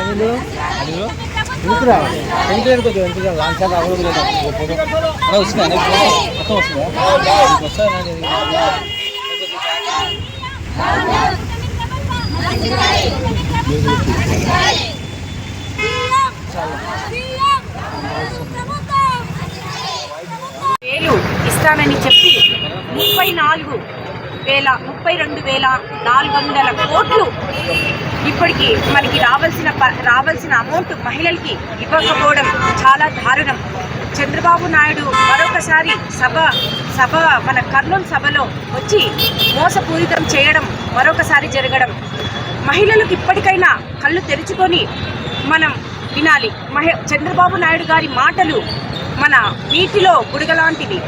అనిలు. అనిలు. ఎందుకురా? ఎంత ఎందుకు అవైలబుల్ అలా వస్తుందా? మొత్తం వస్తుందా? ఇస్తానని చెప్పి ముప్పై నాలుగు వేల ముప్పై రెండు వేల నాలుగు వందల కోట్లు ఇప్పటికి మనకి రావాల్సిన ప- రావాల్సిన అమౌంట్ మహిళలకి ఇవ్వకపోవడం చాలా దారుణం. చంద్రబాబు నాయుడు మరొకసారి సభ సభ మన కర్నూలు సభలో వచ్చి మోసపూరితం చేయడం మరొకసారి జరగడం. మహిళలకు ఇప్పటికైనా కళ్ళు తెరుచుకొని మనం వినాలి. మహి చంద్రబాబు నాయుడు గారి మాటలు మన నీటిలో గుడగలాంటివి.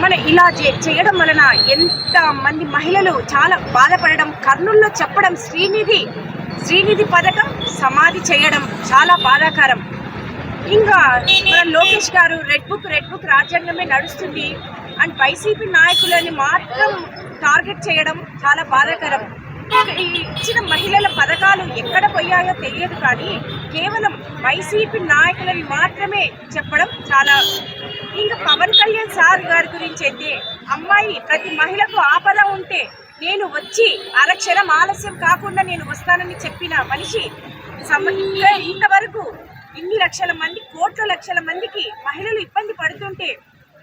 మన ఇలా చే- చేయడం వలన ఎంత మంది మహిళలు చాలా బాధపడడం కర్నూల్లో చెప్పడం శ్రీనిధి శ్రీనిధి పథకం సమాధి చేయడం చాలా బాధాకరం. ఇంకా మన లోకేష్ గారు రెడ్ బుక్ రెడ్ బుక్ రాజ్యాంగమే నడుస్తుంది అండ్ వైసీపీ నాయకులని మాత్రం టార్గెట్ చేయడం చాలా బాధాకరం. ఇచ్చిన మహిళల పథకాలు ఎక్కడ పోయాయో తెలియదు కానీ కేవలం వైసీపీ నాయకులని మాత్రమే చెప్పడం చాలా ఇంకా పవన్ కళ్యాణ్ సార్ గారి గురించి అయితే అమ్మాయి ప్రతి మహిళకు ఆపద ఉంటే నేను వచ్చి అరక్షణం ఆలస్యం కాకుండా నేను వస్తానని చెప్పిన మనిషి ఇంతవరకు ఇన్ని లక్షల మంది కోట్ల లక్షల మందికి మహిళలు ఇబ్బంది పడుతుంటే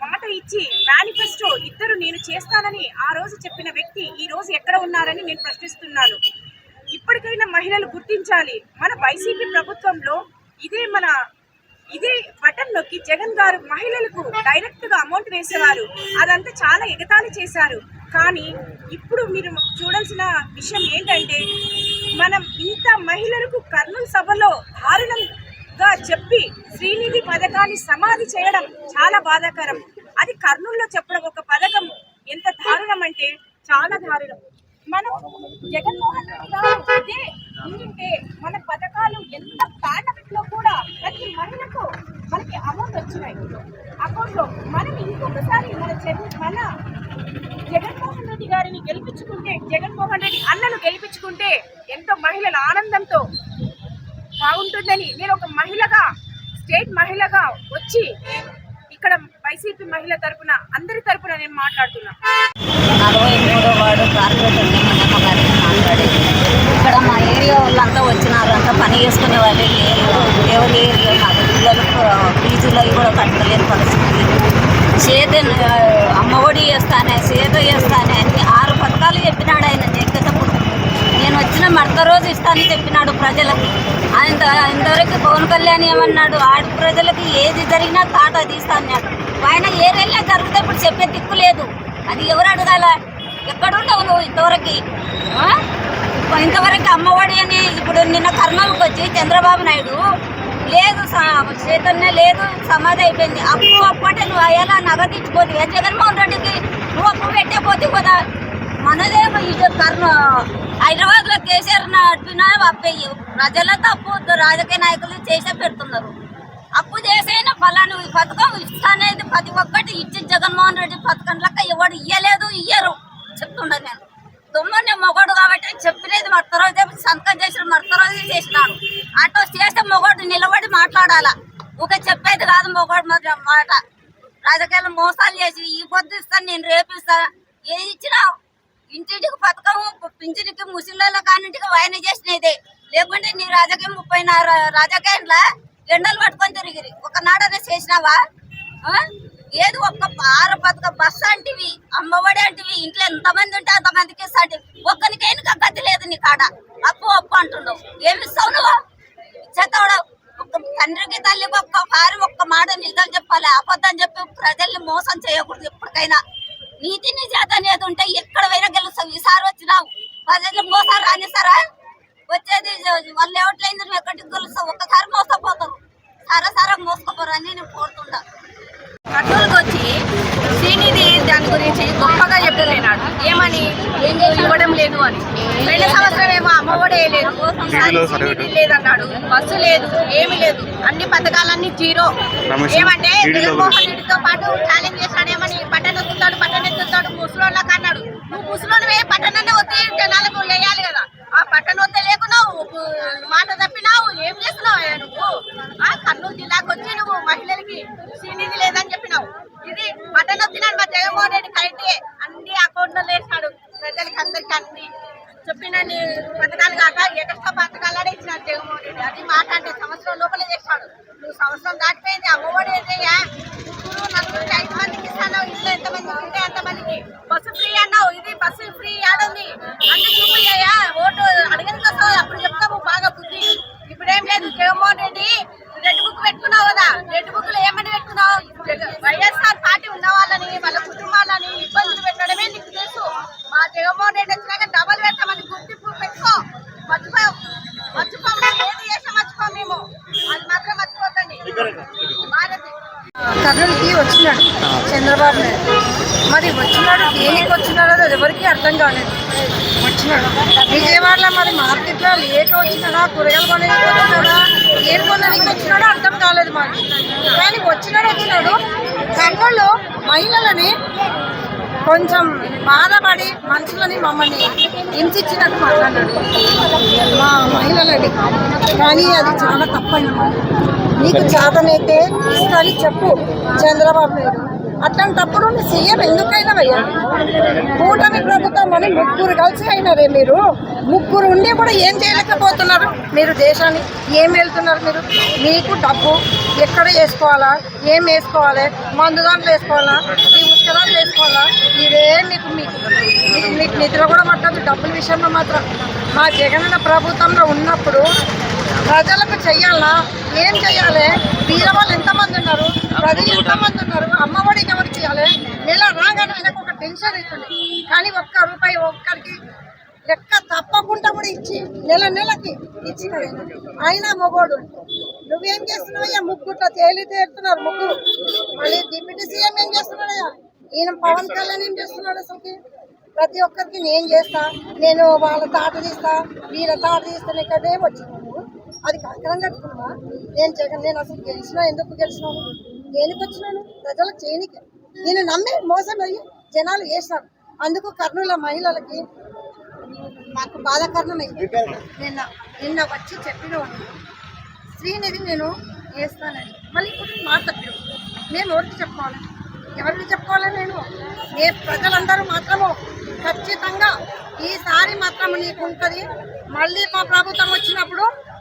మాట ఇచ్చి మేనిఫెస్టో ఇద్దరు నేను చేస్తానని ఆ రోజు చెప్పిన వ్యక్తి ఈ రోజు ఎక్కడ ఉన్నారని నేను ప్రశ్నిస్తున్నాను. ఇప్పటికైనా మహిళలు గుర్తించాలి. మన వైసీపీ ప్రభుత్వంలో ఇదే మన ఇదే బటన్ నొక్కి జగన్ గారు మహిళలకు డైరెక్ట్గా అమౌంట్ వేసేవారు. అదంతా చాలా ఎగతాళి చేశారు. కానీ ఇప్పుడు మీరు చూడాల్సిన విషయం ఏంటంటే మనం ఇంత మహిళలకు కర్నూలు సభలో దారుణంగా చెప్పి శ్రీనిధి పథకాన్ని సమాధి చేయడం చాలా బాధాకరం. అది కర్నూలులో చెప్పడం ఒక పథకం. ఎంత దారుణం అంటే చాలా దారుణం. మనం జగన్మోహన్ రెడ్డి గారు ఉంటే మన పథకాలు ఎంత పాండమిక్లో కూడా ప్రతి మహిళకు మనకి అమౌంట్ వచ్చినాయి. అకౌంట్లో మనం ఇంకొకసారి మన మన జగన్మోహన్ రెడ్డి గారిని గెలిపించుకుంటే జగన్మోహన్ రెడ్డి అన్నను గెలిపించుకుంటే ఎంతో మహిళల ఆనందంతో బాగుంటుందని నేను ఒక మహిళగా స్టేట్ మహిళగా వచ్చి వైసీపీ మహిళ తరపున అందరి తరపున నేను మాట్లాడుతున్నా. నలభై మూడో వాడు కార్పొరేటర్ మాట్లాడి ఇక్కడ మా ఏరియా వాళ్ళంతా వచ్చినారంతా పని చేసుకునే వాళ్ళు లేరు ఎవరు లేరు మాకు పిల్లలకు ఫీజులు అవి కూడా కట్టలేని పరిస్థితి. చేత అమ్మఒడి చేస్తానే చేత చేస్తానే అని ఆరు పథకాలు చెప్పినాడు ఆయన ఎక్కేటప్పుడు నేను వచ్చిన మడత రోజు ఇస్తానని చెప్పినాడు ప్రజలకి. ఆయన ఇంతవరకు పవన్ కళ్యాణ్ ఏమన్నాడు? ఆడి ప్రజలకి ఏది జరిగినా తాట తీస్తా ఆయన ఏ ఏరియాలో జరిగితే ఇప్పుడు చెప్పే దిక్కు లేదు. అది ఎవరు అడగాల? ఎక్కడుండవు నువ్వు ఇంతవరకు? ఇంతవరకు అమ్మఒడి అని ఇప్పుడు నిన్న కర్నూలుకి వచ్చి చంద్రబాబు నాయుడు లేదు చైతన్య లేదు సమాధి అయిపోయింది. అప్పు అప్పు అంటే నువ్వు అయ్యేలా? నగదు ఇచ్చిపోతుంది జగన్మోహన్ రెడ్డికి నువ్వు అప్పు పెట్టే పోతే కదా? మనదేమో ఇది కర్ణ హైదరాబాద్లో కేసీఆర్ నడిపినా అప్పయ్యి ప్రజలతో అప్పు రాజకీయ నాయకులు చేసే పెడుతున్నారు. అప్పు చేసి ఫలాను ఈ పథకం ఇస్తానేది ప్రతి ఒక్కటి ఇచ్చి జగన్మోహన్ రెడ్డి పథకం లెక్క ఎవడు ఇయ్యలేదు ఇయ్యరు చెప్తుండ నేను. తొమ్మిది మొగోడు కాబట్టి చెప్పినది మడత రోజే సంతకం చేసిన మడత రోజే చేసినాడు అటు చేస్తే మొగడు నిలబడి మాట్లాడాలా? ఒక చెప్పేది కాదు మొగోడు మరి మాట. రాజకీయాలు మోసాలు చేసి ఈ పొద్దు ఇస్తాను నేను రేపు ఇస్తాను. ఏది ఇచ్చినా ఇంటింటికి పథకం పింఛనికి ముసలిళ్ళ కానింటికి వాయన చేసినదే. లేకుంటే నీ రాజకీయం ముప్పై రాజకీయంలో ఎండలు పట్టుకొని తిరిగిరి. ఒకనాడనే చేసినావా? ఆ? ఏది ఒక్క ఆరు పథక బస్సు అంటివి అమ్మఒడి అంటివి ఇంట్లో ఎంతమంది ఉంటే అంతమందికి ఇస్తాంటి ఒక్కనికైనా గతి లేదు నీ కాడ. అప్పు అప్పు అంటుండవు ఏమి ఇస్తావు నువ్వు? ఇచ్చేతాడు ఒక్క తండ్రికి తల్లి ఒక్క వారి ఒక్క మాట నిజం చెప్పాలి. అబద్ధం చెప్పి ప్రజల్ని మోసం చేయకూడదు ఎప్పటికైనా. నీతి నిజాత అనేది ఉంటే ఎక్కడ పోయినా గెలుస్తావు? ఈసారి వచ్చినావు. ప్రజలు మోసం రానిస్తారా? వచ్చేది వాళ్ళు ఎవట్లయింది నువ్వు ఎక్కడికి గెలుస్తావు ఒక్కసారి మోసపోతావు సారా సారా మోసకపోరని నేను కోరుతుంటా కర్నూలుకి వచ్చి శ్రీనిధి దాని గురించి గొప్పగా చెప్పలేనాడు. ఏమని? ఇవ్వడం లేదు అని. రెండు సంవత్సరం ఏమో అమ్మఒడి లేదు ఈసారి లేదన్నాడు. బస్సు లేదు ఏమీ లేదు. అన్ని పథకాలన్నీ జీరో. ఏమంటే జగన్మోహన్ రెడ్డితో పాటు ఛాలెంజ్ చేశాడు. ఏమని? పట్టణ ఎత్తుతాడు పట్టణ ఎత్తుతాడు ముసలోళ్ళకి అన్నాడు. నువ్వు ముసలోనివే పట్టణాన్ని వచ్చి జనాలకు వేయాలి కదా. ఆ పట్టణం వద్ద లేకున్నావు మాట తప్పినావు ఏం చేస్తున్నావు నువ్వు? ఆ కర్నూలు జిల్లాకు వచ్చి నువ్వు మహిళలకి సీనిధి లేదని చెప్పినావు. ఇది పట్టణం వచ్చినాడు మా జగన్మోహన్ రెడ్డి కరెక్టే అన్ని అకౌంట్లో వేసాడు ప్రజలకి అందరికి అన్ని చెప్పిన పథకాలు కాక ఎక్స్ట్రా పథకాలు ఇచ్చినాడు జగన్మోహన్ రెడ్డి. అది మాట అంటే సంవత్సరం లోపలే చేస్తాడు నువ్వు సంవత్సరం దాటిపోయింది అమ్మఒడి ఏదయ్యా ముగ్గురు నలుగురికి ఐదు మందికి ఇస్తాను ఇంట్లో ఎంతమంది ఉంటే అంతమందికి బస్సు ఫ్రీ అన్నావు ఇది బస్సు ఫ్రీ ఆడుంది అన్ని చూపించాయా ఓటు అడిగిన కోసం అప్పుడు చెప్తాము బాగా బుద్ధి. ఇప్పుడేం లేదు జగన్మోహన్ రెడ్డి రెడ్ బుక్ పెట్టుకున్నావు కదా రెడ్ బుక్లో ఏమని పెట్టుకున్నావు? వైఎస్ఆర్ పార్టీ ఉన్న వాళ్ళని వాళ్ళ కుటుంబాలని ఇబ్బందులు పెట్టడమే నీకు తెలుసు. మా జగన్మోహన్ రెడ్డి వచ్చినాక డబల్ పెట్టమని గుర్తింపు పెట్టుకో. మర్చిపో మర్చిపో మేము ఏది చేసా మర్చిపో మేము. అది మాత్రం మర్చిపోతండి కర్నూలుకి వచ్చినాడు చంద్రబాబు నాయుడు. మరి వచ్చినాడు దేనికి వచ్చినాడో అది ఎవరికి అర్థం కాలేదు. వచ్చినాడు. విజయవాడలో మరి మార్కెట్లో లేక వచ్చినాడా కూరగాయలు కొనడానికి వచ్చినాడా ఏం కొనడానికి వచ్చినాడో అర్థం కాలేదు మాకు. కానీ వచ్చినాడు వచ్చినాడు. కర్నూలు మహిళలని కొంచెం బాధపడి మనుషులని మమ్మల్ని హింసించినట్టు మాట్లాడాడు. మా మహిళలని. కానీ అది చాలా తప్పన్నమాట నీకు చేతనైతే ఇస్తాని చెప్పు చంద్రబాబు నాయుడు. అట్లాంటప్పుడు మీ సీఎం ఎందుకైనా అయ్యా? కూటమి ప్రభుత్వం అని ముగ్గురు కలిసి అయినారే మీరు. ముగ్గురు ఉండి కూడా ఏం చేయలేకపోతున్నారు? మీరు దేశాన్ని ఏం వెళ్తున్నారు మీరు? మీకు డబ్బు ఎక్కడ వేసుకోవాలా? ఏం వేసుకోవాలి? మందు దాంట్లో వేసుకోవాలా? ఈ ఉసుక దాంట్లో వేసుకోవాలా? ఇదే మీకు మీకు మీకు మీకు నిద్ర కూడా పట్టదు డబ్బుల విషయంలో మాత్రం. మా జగనన్న ప్రభుత్వంలో ఉన్నప్పుడు ప్రజలకు చెయ్యాలా? ఏం చేయాలి? వీరవాళ్ళు ఎంతమంది ఉన్నారు? ప్రజలు ఎంతమంది ఉన్నారు? అమ్మఒడికి ఎవరు చేయాలి? నెల రాగానే ఆయనకు ఒక టెన్షన్ అవుతుంది. కానీ ఒక్క రూపాయి ఒక్కరికి లెక్క తప్పకుండా కూడా ఇచ్చి నెల నెలకి ఇచ్చిన ఆయన మొగోడు. నువ్వేం చేస్తున్నావయ్యా ముగ్గుట్లో తేలి తేరుతున్నారు ముగ్గురు మళ్ళీ డిప్యూటీ సీఎం ఏం చేస్తున్నాడయ్యా ఈయన పవన్ కళ్యాణ్ ఏం చేస్తున్నాడు అసలుకి? ప్రతి ఒక్కరికి నేను చేస్తా నేను వాళ్ళ తాట తీస్తా వీళ్ళ తాట తీస్తా ఇక్కడే వచ్చింది. అది కంకరం కట్టుకున్నావా? నేను జగన్ నేను అసలు గెలిచినా ఎందుకు గెలిచినాను దేనికి వచ్చినాను? ప్రజలకు చేయనికి. నేను నమ్మి మోసం అయ్యి జనాలు వేసినారు అందుకు కర్నూలు మహిళలకి మాకు బాధాకరణమైంది. నిన్న నిన్న వచ్చి చెప్పిన శ్రీనిధి నేను వేస్తానని మళ్ళీ ఇప్పుడు మా తప్పాడు మేము ఎవరికి చెప్పుకోవాలి ఎవరికి చెప్పుకోవాలి నేను? ఏ ప్రజలందరూ మాత్రము. ఖచ్చితంగా ఈసారి మాత్రం నీకు ఉంటుంది మళ్ళీ మా ప్రభుత్వం వచ్చినప్పుడు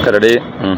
ಓಕೆ ಹ್ಞೂ